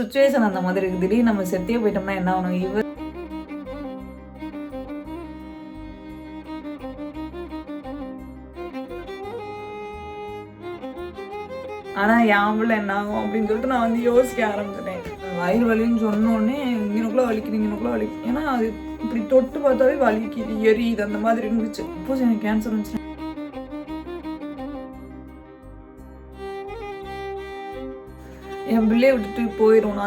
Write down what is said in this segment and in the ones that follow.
Situation அந்த மாதிரி இருக்கு. திடீர்னு நம்ம செத்தே போயிட்டோம்னா என்ன ஆகணும் இவர் ஆனா என் என்ன ஆகும் அப்படின்னு சொல்லிட்டு நான் வந்து யோசிக்க ஆரம்பிச்சிட்டேன். வயிறு வலின்னு சொன்னோடனே இங்கனுக்குள்ள வலிக்குது இங்கனுக்குள்ள வலிக்குது. ஏன்னா அது இப்படி தொட்டு பார்த்தாவே வலிக்குது எரியுது அந்த மாதிரி இருந்துச்சு. சப்போஸ் எனக்கு கேன்சர் வந்துச்சு என் பிள்ளைய விட்டுட்டு போயிடும்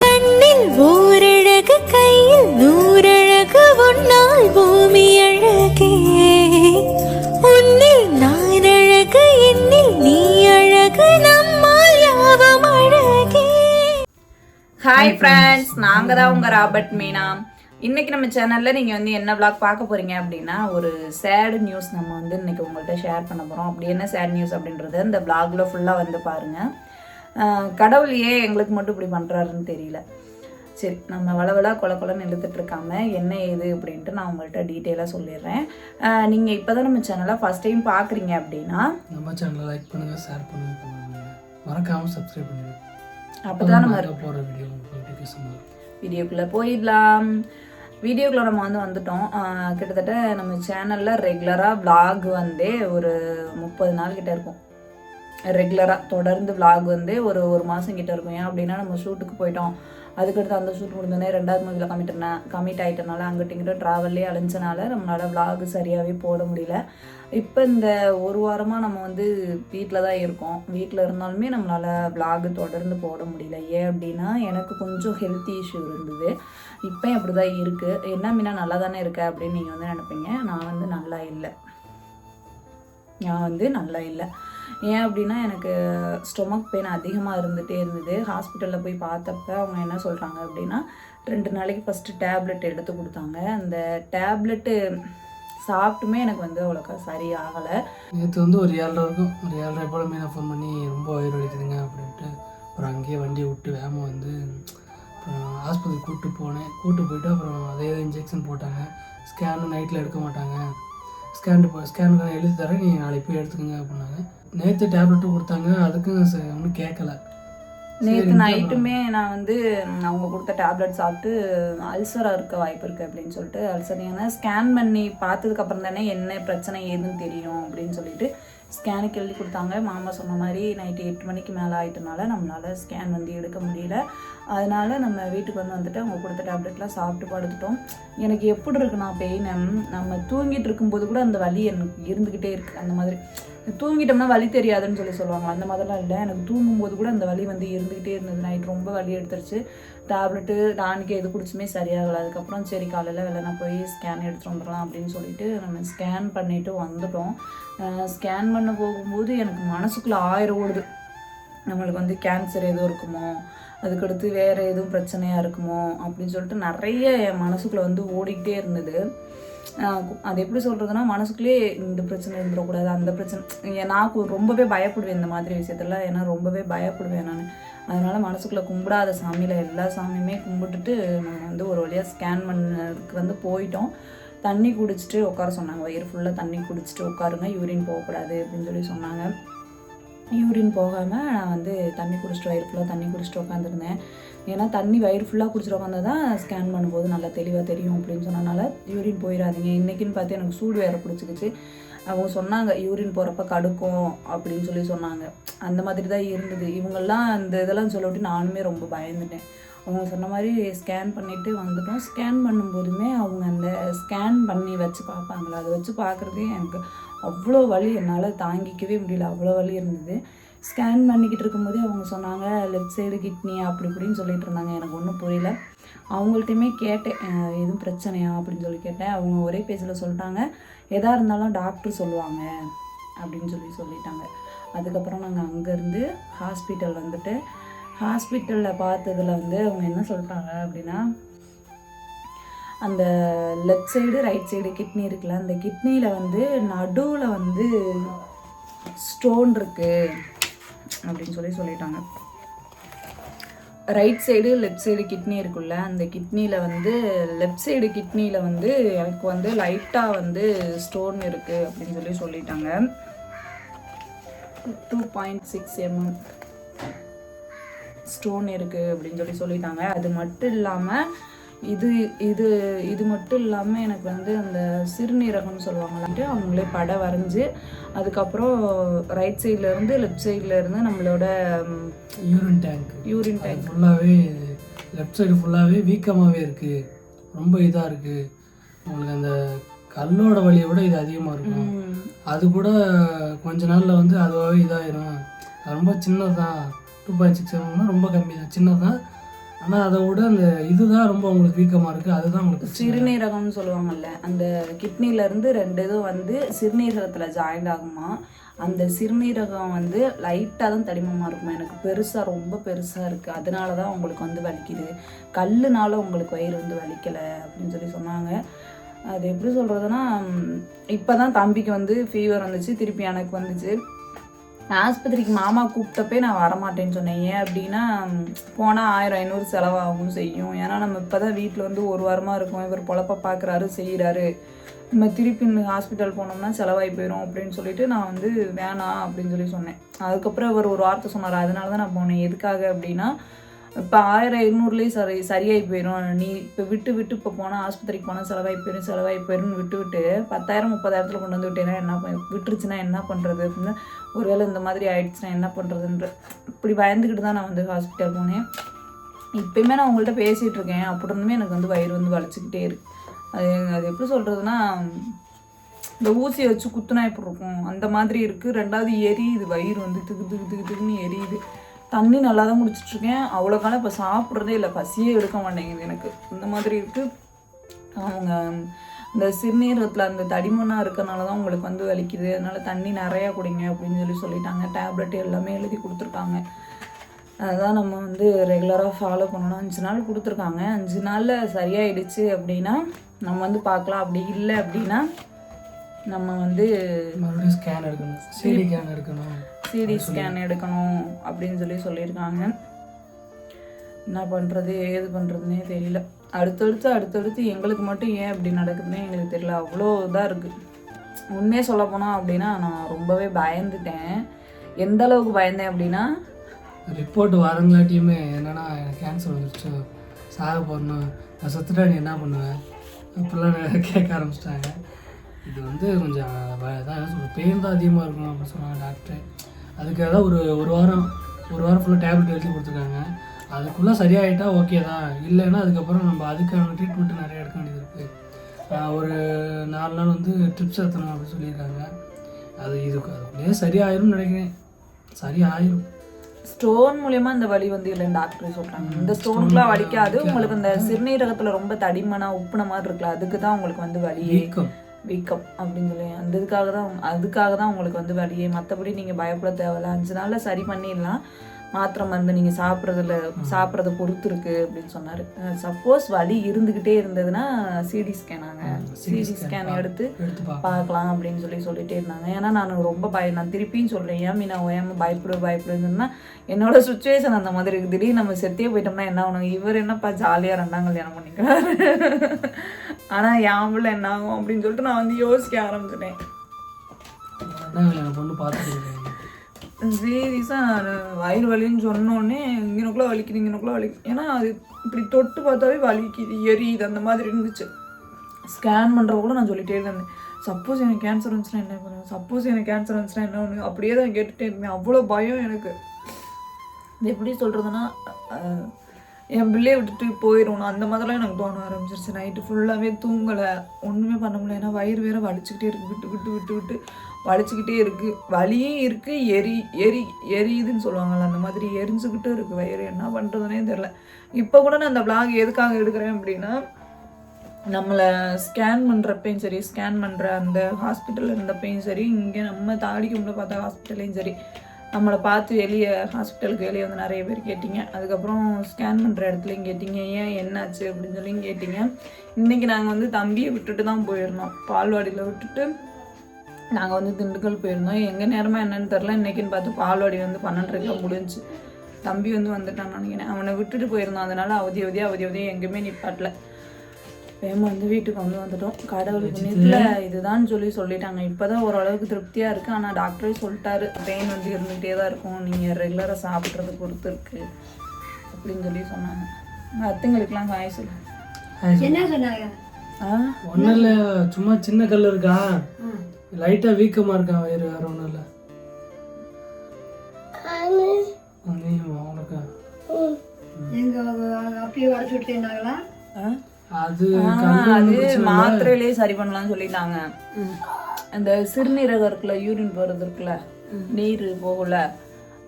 கண்ணில் ஓரழகு கையில் நூறழகு உன்னால் பூமி அழகே. உன்னில் நான் அழகு என்னில் நீ அழகு நம்மால் யாவும் அழகே. ஹாய் ஃப்ரெண்ட்ஸ் நாங்க தான் உங்க ராபர்ட் மீனா. இன்னைக்கு நம்ம சேனல்ல நீங்க வந்து என்ன vlog பார்க்க போறீங்க அப்படின்னா ஒரு சேடு நியூஸ் நம்ம வந்து இன்னைக்கு உங்கள்கிட்ட ஷேர் பண்ண போறோம். அப்படி என்ன சேட் நியூஸ் அப்படின்றது இந்த vlogல ஃபுல்லா வந்து பாருங்க. ஆஹ் கடவுள் ஏன் எங்களுக்கு மட்டும் இப்படி பண்றாருன்னு தெரியல. சரி நம்ம வளவலா கொல கொலன்னு இழுத்துட்டு இருக்காம என்ன ஏது அப்படின்ட்டு நான் உங்கள்கிட்ட டீட்டெயிலாக சொல்லிடுறேன். ஆஹ் நீங்க இப்போதான் நம்ம சேனலை ஃபர்ஸ்ட் டைம் பார்க்குறீங்க அப்படின்னா நம்ம சேனலை லைக் பண்ணுங்க ஷேர் பண்ணுங்க comment பண்ணுங்க. மறக்காம சப்ஸ்கிரைப் பண்ணுங்க அப்பதான் நம்ம நாங்க போற வீடியோ வீடியோக்குள்ளே போயிடலாம். வீடியோக்குள்ளே நம்ம வந்து வந்துட்டோம். கிட்டத்தட்ட நம்ம சேனலில் ரெகுலராக விளாக் வந்து ஒரு முப்பது நாள் கிட்டே இருக்கும். ரெகுலராக தொடர்ந்து விளாக் வந்து ஒரு ஒரு மாதம் கிட்டே இருக்கும். ஏன் அப்படின்னா நம்ம ஷூட்டுக்கு போயிட்டோம். அதுக்கடுத்து அந்த ஷூட் முடிஞ்சோடனே ரெண்டாவது மூவியில் கமிட்டனா கமிட் ஆகிட்டனால அங்கிட்ட இங்கிட்ட ட்ராவல்லே அழிஞ்சனால நம்மளால் vlog சரியாகவே போட முடியல. இப்போ இந்த ஒரு வாரமாக நம்ம வந்து வீட்டில் தான் இருக்கோம். வீட்டில் இருந்தாலுமே நம்மளால் vlog தொடர்ந்து போட முடியல. ஏன் அப்படின்னா எனக்கு கொஞ்சம் ஹெல்த் இஷ்யூ இருந்தது. இப்போ அப்படி தான் இருக்குது என்ன மீனா நல்லா தானே இருக்க அப்படின்னு நீங்கள் வந்து நினைப்பீங்க. நான் வந்து நல்லா இல்லை. நான் வந்து நல்லா இல்லை. ஏன் அப்படின்னா எனக்கு ஸ்டொமக் பெயின் அதிகமாக இருந்துகிட்டே இருந்தது. ஹாஸ்பிட்டலில் போய் பார்த்தப்ப அவங்க என்ன சொல்கிறாங்க அப்படின்னா ரெண்டு நாளைக்கு ஃபஸ்ட்டு டேப்லெட் எடுத்து கொடுத்தாங்க. அந்த டேப்லெட்டு சாப்பிட்டுமே எனக்கு வந்து அவ்வளோக்கா சரி ஆகலை நேற்று வந்து ஒரு ஏழரை இருக்கும். ஒரு ஏழரை போல மீனை ஃபோன் பண்ணி ரொம்ப உயிர் வலிக்குதுங்க அப்படின்ட்டு அப்புறம் அங்கேயே வண்டியை விட்டு வேகமாக வந்து அப்புறம் ஆஸ்பத்திரி கூப்பிட்டு போனேன். கூப்பிட்டு போயிட்டு அப்புறம் அதே இன்ஜெக்ஷன் போட்டாங்க. ஸ்கேனு நைட்டில் எடுக்க மாட்டாங்க. ஸ்கேன் போ ஸ்கேனுக்கு நான் எழுதி தரேன். நீ நாளைக்கு போய் எடுத்துக்கோங்க அப்படின்னாங்க. நேற்று டேப்லெட்டும் கொடுத்தாங்க அதுக்கும் ஒன்றும் கேட்கல நேற்று நைட்டுமே நான் வந்து அவங்க கொடுத்த டேப்லெட் சாப்பிட்டு அல்சராக இருக்க வாய்ப்பு இருக்குது அப்படின்னு சொல்லிட்டு அல்சர் ஏன்னா ஸ்கேன் பண்ணி பார்த்ததுக்கு அப்புறம் தானே என்ன பிரச்சனை ஏதுன்னு தெரியும் அப்படின்னு சொல்லிட்டு ஸ்கேனுக்கு எழுதி கொடுத்தாங்க. மாமா சொன்ன மாதிரி நைட்டு எட்டு மணிக்கு மேலே ஆயிட்டனால நம்மளால ஸ்கேன் வந்து எடுக்க முடியல. அதனால் நம்ம வீட்டுக்கு வந்து வந்துட்டு அவங்க கொடுத்த டேப்லெட்லாம் சாப்பிட்டு படுத்துட்டோம். எனக்கு எப்படி இருக்குன்னா பெயின் நம்ம தூங்கிட்டு இருக்கும்போது கூட அந்த வலி எனக்கு இருந்துக்கிட்டே இருக்குது அந்த மாதிரி. தூங்கிட்டோம்னா வலி தெரியாதுன்னு சொல்லி சொல்லுவாங்க அந்த மாதிரிலாம் இல்லை. எனக்கு தூங்கும்போது கூட அந்த வலி வந்து இருந்துக்கிட்டே இருந்தது. நைட் ரொம்ப வலி எடுத்துருச்சு. டேப்லெட்டு டானிக்கு எது குடிச்சுமே சரியாகலை. அதுக்கப்புறம் சரி காலையில் வெள்ளனா போய் ஸ்கேன் எடுத்துகிட்டு வந்துடலாம் அப்படின்னு சொல்லிட்டு நம்ம ஸ்கேன் பண்ணிவிட்டு வந்துட்டோம். ஸ்கேன் பண்ண போகும்போது எனக்கு மனசுக்குள்ளே ஆயிரம் ஓடுது. நம்மளுக்கு வந்து கேன்சர் எதுவும் இருக்குமோ அதுக்கடுத்து வேறு எதுவும் பிரச்சனையாக இருக்குமோ அப்படின்னு சொல்லிட்டு நிறைய என் மனசுக்குள்ளே வந்து ஓடிக்கிட்டே இருந்தது. அது எப்படி சொல்கிறதுனா மனசுக்குள்ளேயே இந்த பிரச்சனை இருந்துடக்கூடாது அந்த பிரச்சனை நான் ரொம்பவே பயப்படுவேன் இந்த மாதிரி விஷயத்துல. ஏன்னா ரொம்பவே பயப்படுவேன் நான். அதனால் மனசுக்குள்ளே கும்பிடாத சாமியில் எல்லா சாமியுமே கும்பிட்டுட்டு நாங்கள் வந்து ஒரு வழியாக ஸ்கேன் பண்ணதுக்கு வந்து போயிட்டோம். தண்ணி குடிச்சிட்டு உட்கார சொன்னாங்க. வயிறு ஃபுல்லாக தண்ணி குடிச்சிட்டு உட்காருங்க. யூரின் போகக்கூடாது அப்படின்னு சொல்லி சொன்னாங்க. யூரின் போகாமல் நான் வந்து தண்ணி குடிச்சிட்டு வயிறு ஃபுல்லாக தண்ணி குடிச்சிட்டு உட்காந்துருந்தேன் ஏன்னா தண்ணி வயிறு ஃபுல்லாக குடிச்சிட்டு உட்காந்தா தான் ஸ்கேன் பண்ணும்போது நல்லா தெளிவாக தெரியும் அப்படின்னு சொன்னனால யூரின் போயிடாதீங்க இன்றைக்கின்னு பார்த்து எனக்கு சூடு வேறு பிடிச்சிக்கிச்சு. அவங்க சொன்னாங்க யூரின் போகிறப்ப கடுக்கும் அப்படின்னு சொல்லி சொன்னாங்க. அந்த மாதிரி தான் இருந்தது. இவங்கெல்லாம் அந்த இதெல்லாம் சொல்லிவிட்டு நானுமே ரொம்ப பயந்துட்டேன். அவங்க சொன்ன மாதிரி ஸ்கேன் பண்ணிவிட்டு வந்துட்டோம். ஸ்கேன் பண்ணும்போதுமே அவங்க அந்த ஸ்கேன் பண்ணி வச்சு பார்ப்பாங்களா? அதை வச்சு பார்க்குறதே எனக்கு அவ்வளோ வலி. என்னால் தாங்கிக்கவே முடியல. அவ்வளோ வலி இருந்தது. ஸ்கேன் பண்ணிக்கிட்டு இருக்கும்போதே அவங்க சொன்னாங்க லெஃப்ட் சைடு கிட்னி அப்படி இப்படின்னு சொல்லிட்டு இருந்தாங்க. எனக்கு ஒன்றும் புரியல. அவங்கள்ட்டையுமே கேட்டேன் எதுவும் பிரச்சனையா? அப்படின்னு சொல்லி கேட்டேன். அவங்க ஒரே பேஜில் சொல்லிட்டாங்க எதாக இருந்தாலும் டாக்டர் சொல்லுவாங்க அப்படின்னு சொல்லி சொல்லிட்டாங்க. அதுக்கப்புறம் நாங்கள் அங்கேருந்து ஹாஸ்பிட்டல் வந்துட்டு ஹாஸ்பிட்டலில் பார்த்ததில் வந்து அவங்க என்ன சொல்லிட்டாங்க அப்படின்னா அந்த left side right side kidney இருக்குல்ல அந்த கிட்னியில் வந்து நடுவில் வந்து ஸ்டோன் இருக்குது அப்படின்னு சொல்லி சொல்லிட்டாங்க. Right side left side kidney இருக்குல்ல அந்த கிட்னியில் வந்து லெஃப்ட் சைடு கிட்னியில் வந்து எனக்கு வந்து லைட்டாக வந்து ஸ்டோன் இருக்குது அப்படின்னு சொல்லி சொல்லிட்டாங்க. Two point six MM stone இருக்குது அப்படின்னு சொல்லி சொல்லிட்டாங்க. அது மட்டும் இல்லாமல் இது இது இது மட்டும் இல்லாமல் எனக்கு வந்து அந்த சிறுநீரகம்னு சொல்லுவாங்களான்ட்டு அவங்களே படம் வரைஞ்சி அதுக்கப்புறம் ரைட் சைடில் இருந்து லெஃப்ட் சைடில் இருந்து நம்மளோட யூரின் டேங்க் யூரின் டேங்க் ஃபுல்லாகவே லெஃப்ட் சைடு ஃபுல்லாகவே வீக்கமாகவே இருக்குது ரொம்ப இதாக இருக்குது உங்களுக்கு அந்த கல்லோட வலியை விட இது அதிகமாக இருக்கும். அது கூட கொஞ்ச நாளில் வந்து அதுவாகவே அது ரொம்ப சின்னதுதான். டூ பாயிண்ட் சிக்ஸ் ரொம்ப கம்மி தான் சின்னதான் ஆனால் அதை விட அந்த இதுதான் ரொம்ப உங்களுக்கு வீக்கமாக இருக்குது அதுதான் உங்களுக்கு சிறுநீரகம்னு சொல்லுவாங்கல்ல அந்த கிட்னிலேருந்து ரெண்டு இதுவும் வந்து சிறுநீரகத்தில் ஜாயிண்ட் ஆகுமா? அந்த சிறுநீரகம் வந்து லைட்டாக தான் தடிமமாக இருக்குமா? எனக்கு பெருசாக ரொம்ப பெருசாக இருக்குது அதனால தான் உங்களுக்கு வந்து வலிக்குது. கல்லுனால உங்களுக்கு வயிறு வந்து வலிக்கலை அப்படின்னு சொல்லி சொன்னாங்க. அது எப்படி சொல்கிறதுனா இப்போ தான் தம்பிக்கு வந்து ஃபீவர் வந்துச்சு திருப்பி எனக்கு வந்துச்சு. நான் ஆஸ்பத்திரிக்கு மாமா கூப்பிட்டப்பே நான் வரமாட்டேன்னு சொன்னேன். ஏன் அப்படின்னா போனால் ஆயிரம் ஐநூறு செலவாகும் செய்யும். ஏன்னா நம்ம இப்போ தான் வீட்டில் வந்து ஒரு வாரமாக இருக்கோம். இவர் பொழப்ப பார்க்குறாரு செய்கிறாரு நம்ம திருப்பி ஹாஸ்பிட்டல் போனோம்னா செலவாகி போயிடும் அப்படின்னு சொல்லிட்டு நான் வந்து வேணாம் அப்படின்னு சொல்லி சொன்னேன். அதுக்கப்புறம் இவர் ஒரு வார்த்தை சொன்னார்? அதனால தான் நான் போனேன். எதுக்காக அப்படின்னா இப்போ ஆயிரம் எழுநூறுலேயே சரி சரியாகி போயிடும் நீ இப்போ விட்டு விட்டு இப்போ போனால் ஆஸ்பத்திரிக்கு போனால் செலவாகி போயிடும் செலவாகி போயிடும்னு விட்டு விட்டு பத்தாயிரம் முப்பதாயிரத்தில் கொண்டு வந்து விட்டேன்னா என்ன விட்டுருச்சுன்னா என்ன பண்ணுறது அப்படின்னு ஒருவேளை இந்த மாதிரி ஆயிடுச்சுன்னா என்ன பண்ணுறதுன்ற இப்படி பயந்துக்கிட்டு தான் நான் வந்து ஹாஸ்பிட்டல் போனேன். இப்பயுமே நான் உங்கள்கிட்ட பேசிகிட்டு இருக்கேன். அப்படி எனக்கு வந்து வயிறு வந்து வளைச்சிக்கிட்டே இருக்கு. அது அது எப்படி சொல்கிறதுனா இந்த ஊசியை வச்சு குத்துனா எப்படி இருக்கும்? அந்த மாதிரி இருக்குது ரெண்டாவது எரியுது வயிறு வந்து திக்கு திக்கு திக்கு திக்குன்னு எரியுது. தண்ணி நல்லா தான் குடிச்சிட்ருக்கேன் அவ்வளோ காலம் இப்போ சாப்பிட்றதே இல்லை பசியே எடுக்க மாட்டேங்குது எனக்கு. இந்த மாதிரி இருக்குது அவங்க இந்த சிறுநீரகத்தில் அந்த தடிமனாக இருக்கிறனால தான் உங்களுக்கு வந்து வலிக்குது. அதனால் தண்ணி நிறையா குடிங்க அப்படின்னு சொல்லி சொல்லிட்டாங்க. டேப்லெட் எல்லாமே எழுதி கொடுத்துருக்காங்க. அதுதான் நம்ம வந்து ரெகுலராக ஃபாலோ பண்ணணும். அஞ்சு நாள் கொடுத்துருக்காங்க. அஞ்சு நாளில் சரியாயிடுச்சு அப்படின்னா நம்ம வந்து பார்க்கலாம். அப்படி இல்லை அப்படின்னா நம்ம வந்து மறுபடியும் ஸ்கேன் எடுக்கணும். சிடி ஸ்கேன் எடுக்கணும். சிடி ஸ்கேன் எடுக்கணும் அப்படின்னு சொல்லி சொல்லியிருக்காங்க. என்ன பண்ணுறது ஏது பண்ணுறதுனே தெரியல. அடுத்தடுத்து அடுத்தடுத்து எங்களுக்கு மட்டும் ஏன் இப்படி நடக்குதுன்னே எங்களுக்கு தெரியல. அவ்வளோ இதாக இருக்குது உண்மையே சொல்ல போனோம் அப்படின்னா நான் ரொம்பவே பயந்துட்டேன். எந்த அளவுக்கு பயந்தேன் அப்படின்னா ரிப்போர்ட் வரங்களாட்டியுமே என்னன்னா எனக்கு கேன்சர் வந்துருச்சு. சாக போடணும் நான் செத்துட்டா நீ என்ன பண்ணுவேன் இப்படிலாம் கேட்க ஆரம்பிச்சிட்டாங்க. இது வந்து கொஞ்சம் பெயின் தான் அதிகமாக இருக்கும் அப்படின்னு சொன்னாங்க டாக்டர். அதுக்காக தான் ஒரு ஒரு வாரம் ஒரு வாரம் ஃபுல்லாக டேப்லெட் எழுதி கொடுத்துருக்காங்க. அதுக்குள்ளே சரியாயிட்டா ஓகே தான். இல்லைன்னா அதுக்கப்புறம் நம்ம அதுக்கான ட்ரீட்மெண்ட்டு நிறைய எடுக்க வேண்டியது இருக்குது ஒரு நாலு நாள் வந்து ட்ரிப்ஸ் ஏற்றணும் அப்படின்னு சொல்லியிருக்காங்க. அது இதுக்கு அதுக்குள்ளேயே சரியாயிரும்னு நினைக்கிறேன். சரியாயிரும். ஸ்டோன் மூலியமா இந்த வலி வந்து இல்லைன்னு டாக்டர் சொல்றாங்க. இந்த ஸ்டோனுக்குலாம் வலிக்காது. உங்களுக்கு இந்த சிறுநீரகத்துல ரொம்ப தடிமனா உப்புன மாதிரி இருக்குல்ல அதுக்கு தான் உங்களுக்கு வந்து வலியே வீக்கம் சொல்லி. அந்த இதுக்காக தான் அதுக்காக தான் உங்களுக்கு வந்து வலியே மற்றபடி நீங்கள் பயப்பட தேவையில்ல. அஞ்சு நாளில் சரி பண்ணிடலாம். மாத்திரை மருந்து நீங்கள் சாப்பிட்றதுல சாப்பிட்றத பொறுத்து இருக்கு அப்படின்னு சொன்னார். சப்போஸ் வலி இருந்துக்கிட்டே இருந்ததுன்னா சிடி ஸ்கேனாங்க சிடி ஸ்கேன் எடுத்து பார்க்கலாம். அப்படின்னு சொல்லி சொல்லிட்டே இருந்தாங்க. ஏன்னா நான் ரொம்ப பய நான் திருப்பியும் சொல்கிறேன் ஏன் மீனா ஓயாம பயப்படு பயப்படுதுன்னா என்னோட சுச்சுவேஷன் அந்த மாதிரி இருக்குது திடீர்னு நம்ம செத்தே போயிட்டோம்னா என்ன ஆகணும்? இவர் என்னப்பா ஜாலியாக ரெண்டாம் கல்யாணம் பண்ணிக்கிறாரு. ஆனால் என் பிள்ளை என்ன ஆகும் அப்படின்னு சொல்லிட்டு நான் வந்து யோசிக்க ஆரம்பிச்சிட்டேன். பொண்ணு பார்த்துருக்கேன் சீரியஸாக நான் வயிறு வலின்னு சொன்னோடனே இங்கனக்குள்ளே வலிக்குது இங்கனக்குள்ளே வலிக்குது. ஏன்னா அது இப்படி தொட்டு பார்த்தாவே வலிக்குது எரியுது அந்த மாதிரி இருந்துச்சு. ஸ்கேன் பண்ணுற கூட நான் சொல்லிட்டே இருந்தேன். சப்போஸ் எனக்கு கேன்சர் வந்துச்சுன்னா என்ன பண்ணுவேன்? சப்போஸ் எனக்கு கேன்சர் வந்துச்சுன்னா என்ன பண்ணுவேன்? அப்படியே தான் கேட்டுகிட்டே இருந்தேன். அவ்வளோ பயம் எனக்கு. இது எப்படி சொல்கிறதுனா என் பிள்ளையை விட்டுட்டு போயிடணும் அந்த மாதிரிலாம் எனக்கு தோண ஆரம்பிச்சிருச்சு. நைட்டு ஃபுல்லாகவே தூங்கலை. ஒன்றுமே பண்ண முடியல. ஏன்னா வயிறு வேற வலிச்சுக்கிட்டே இருக்குது விட்டு விட்டு விட்டு விட்டு வலிச்சுக்கிட்டே இருக்குது வலியும் இருக்குது எரி எரி எரியுதுன்னு சொல்லுவாங்கள்ல அந்த மாதிரி எரிஞ்சுக்கிட்டும் இருக்குது வயிறு என்ன பண்ணுறதுனே தெரில இப்போ கூட நான் அந்த பிளாக் எதுக்காக எடுக்கிறேன் அப்படின்னா நம்மளை ஸ்கேன் பண்ணுறப்பையும் சரி ஸ்கேன் பண்ணுற அந்த ஹாஸ்பிட்டலில் இருந்தப்பையும் சரி இங்கே நம்ம தாடிக்கு முன்னே பார்த்த ஹாஸ்பிட்டல்லையும் சரி நம்மளை பார்த்து வெளியே ஹாஸ்பிட்டலுக்கு வெளியே வந்து நிறைய பேர் கேட்டிங்க. அதுக்கப்புறம் ஸ்கேன் பண்ணுற இடத்துலையும் கேட்டிங்க. ஏன் என்னாச்சு அப்படின்னு சொல்லி கேட்டிங்க. இன்றைக்கி நாங்கள் வந்து தம்பியை விட்டுட்டு தான் போயிருந்தோம். பால்வாடியில் விட்டுட்டு நாங்கள் வந்து திண்டுக்கல் போயிருந்தோம். எங்கள் நேரமாக என்னன்னு தெரில இன்றைக்கின்னு பார்த்து பால்வாடி வந்து பன்னெண்டரைக்கெலாம் முடிஞ்சு தம்பி வந்து வந்துட்டான்னு நினைக்கிறேன். அவனை விட்டுட்டு போயிருந்தான் அதனால் அவதி அவதி அவதி அவதி எங்கேயுமே நிப்பாட்டில். வேமா வந்து வீட்டுக்கு வந்து வந்துட்டோம். கடவுள் புண்ணியத்துல இதுதான் சொல்லி சொல்லிட்டாங்க. இப்பதான் ஓரளவுக்கு திருப்தியா இருக்கு. ஆனா டாக்டரே சொல்லிட்டாரு. பெயின் வந்து இருந்துகிட்டே தான் இருக்கும். நீங்க ரெகுலரா சாப்பிட்றது பொறுத்து இருக்கு. அப்படின்னு சொல்லி சொன்னாங்க. அத்தைங்களுக்குலாம் காய் சொல்லு. என்ன சொன்னாங்க? ஆ? ஒன்றும் இல்லை. சும்மா சின்ன கல் இருக்கா? லைட்டாக வீக்கமாக இருக்கா? வயிறு வேற ஒன்றும் இல்லை. உனக்கா எங்க அப்பயே வர சுட்டுனாங்களா ஆ? அது மாத்திரையிலே சரி பண்ணலாம்னு சொல்லிட்டாங்க. அந்த சிறுநீரகம் இருக்குல்ல யூரின் போறது இருக்குல்ல நீர் போகல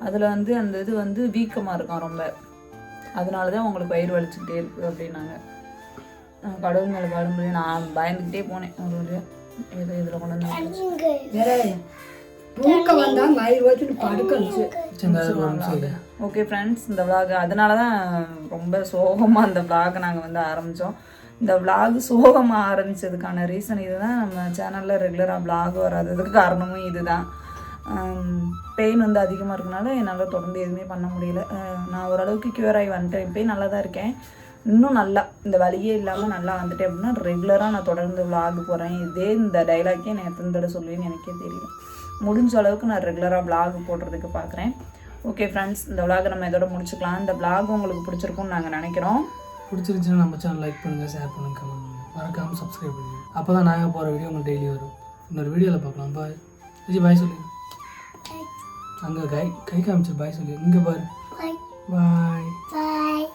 அதுல வந்து அந்த இது வந்து வீக்கமா இருக்கும் ரொம்ப. அதனாலதான் உங்களுக்கு வயிறு வலிச்சுக்கிட்டே இருக்கு அப்படின்னாங்க. நான் கடவுள் மேல பாடும்போது நான் பயந்துக்கிட்டே போனேன். ஒரு வழியா ஏதோ இதுல கொண்டு வந்து தூக்கம் வந்தா மயில் வச்சுட்டு படுக்கணும் ஓகே ஃப்ரெண்ட்ஸ் இந்த vlog அதனால தான் ரொம்ப சோகமாக அந்த vlog நாங்கள் வந்து ஆரம்பித்தோம் இந்த vlog சோகமாக ஆரம்பித்ததுக்கான ரீசன் இதுதான். நம்ம சேனலில் ரெகுலராக vlog வராததுக்கு காரணமும் இதுதான். Um, பெயின் வந்து அதிகமாக இருக்கனால என்னால் தொடர்ந்து எதுவுமே பண்ண முடியல. Uh, நான் ஓரளவுக்கு க்யூர் ஆகி வந்துட்டேன். இப்போயும் நல்லா தான் இருக்கேன். இன்னும் நல்லா இந்த வழியே இல்லாமல் நல்லா வந்துட்டேன் அப்படின்னா ரெகுலராக நான் தொடர்ந்து vlog போகிறேன் இதே இந்த டைலாக்கே நான் எத்தனை தடவை சொல்லுவேன்னு எனக்கே தெரியல. முடிஞ்ச அளவுக்கு நான் ரெகுலராக vlog போடுறதுக்கு பார்க்குறேன் ஓகே ஃப்ரெண்ட்ஸ் இந்த vlog நம்ம இதோட முடிச்சுக்கலாம். இந்த vlog உங்களுக்கு பிடிச்சிருக்கும்னு நாங்கள் நினைக்கிறோம். பிடிச்சிருந்துச்சுன்னா நம்ம சேனல் லைக் பண்ணுங்கள் ஷேர் பண்ணுங்கள் கமெண்ட் பண்ணுங்கள் மறக்காமல் சப்ஸ்கிரைப் பண்ணுங்கள் அப்போ தான் நாங்கள் போகிற வீடியோ உங்களுக்கு டெய்லி வரும். இன்னொரு வீடியோவில் பார்க்கலாம். பாய் விஜய் பாய் சொல்லு. அங்கே கை கை காமிச்சு பாய் சொல்லு. இங்கே பாரு. பாய்